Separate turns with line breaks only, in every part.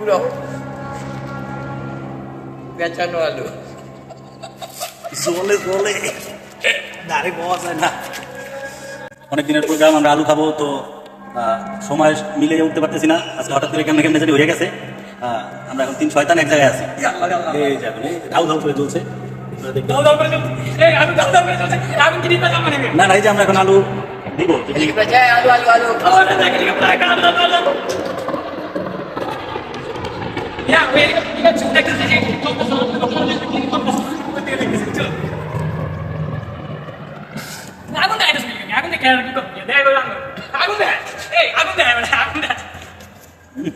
পুরো। পেঁচানো আলু।
জলে জলে। দাঁড়ে পাওয়া যায় না। অনেক দিনের প্রোগ্রাম আমরা আলু খাব তো সময় মিলে উঠতে পারতেছি না। আজকে হঠাৎ করে কেমনে কেমনে হয়ে গেছে। আমরা এখন তিন শয়তান এক জায়গায় আছি। এই যাবেন ধাউ ধাউ করে চলছে। না না এই যে আমরা এখন আলু দিব।
আলু আলু আলু।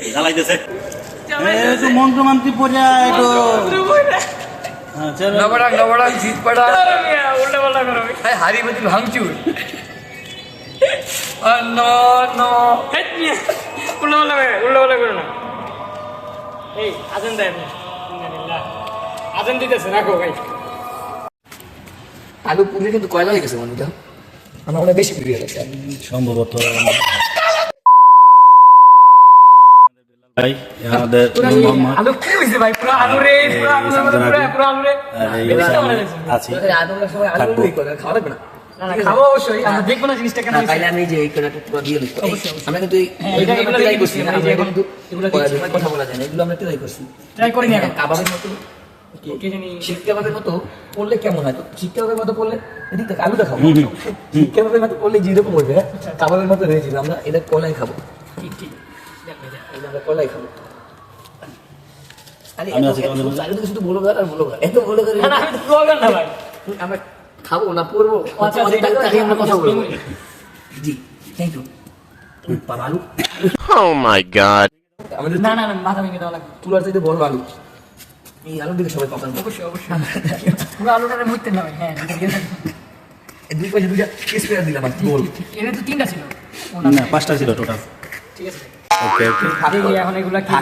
জ্বালাইতেছে একটু মন্ত্র মন্ত্রী পড়ে একটু।
নবরাং নবরাং জিত পড়া হ্যাঁ হারি মতি ভাঙচুর ন ন
আজান দিতেছে রাখো ভাই।
আলু পুড়ে কিন্তু কয়লা হয়ে গেছে মনে আমার মনে বেশি পুড়িয়ে গেছে
সম্ভবত ভাই আমাদের
আলু কি হইছে ভাই? পুরো আলু রে পুরো আলু রে, পুরো পুরো আলু রে।
আর এই
বেলা
সামনে
বানাইছে।
আছি।
আদমরা সবাই আলু করে খাওয়া লাগবে না
না না। খাব অবশ্যই আমরা দেখব না জিনিসটা কেন
তাইলে আমি যে এই কড়াটা পুরো দিয়ে দিই আমরা কিন্তু এই এইগুলো
এটা- এগুলো
try করছি না,
আমরা
আমরা
এই যে
কিন্তু
এগুলো
কড়া
দিচ্ছি।
দিয়ে কথা বলা যায় না এগুলো আমরা ট্রাই করছি।
ট্রাই করি না
কাবাবের মতো
কে জানি
শিক কাবাবের মতো করলে কেমন হয়? তো মতো এদিক থেকে মতো করলে যেরকম হ্যাঁ, কাবাবের মতো আমরা এটা কলাই খাব।
ঠিক ঠিক।
আমরা কলাই খাব। আরে শুধু বলো আর বলো এত বলো
না না আমি তো প্রবলেম না ভাই।
আমরা খাব না পড়ব
আচ্ছা, আচ্ছা,
দিয়ে আমরা কথা বলব। জি থ্যাংক ইউ আলু
Oh my god.
আমাদের
না না না মাথা ভেঙে দেওয়া লাগবে।
তুলার চাইতে বড় আলু। এই আলুর দিকে সবাই পছন্দ।
অবশ্যই অবশ্যই। পুরো আলুটারে না হ্যাঁ।
দুই পাশে দুইটা কিস করে দিলাম আর কি বলব
এনে তো তিনটা ছিল।
না পাঁচটা ছিল টোটাল
ঠিক আছে।
ওকে ওকে
এখন এগুলা কি?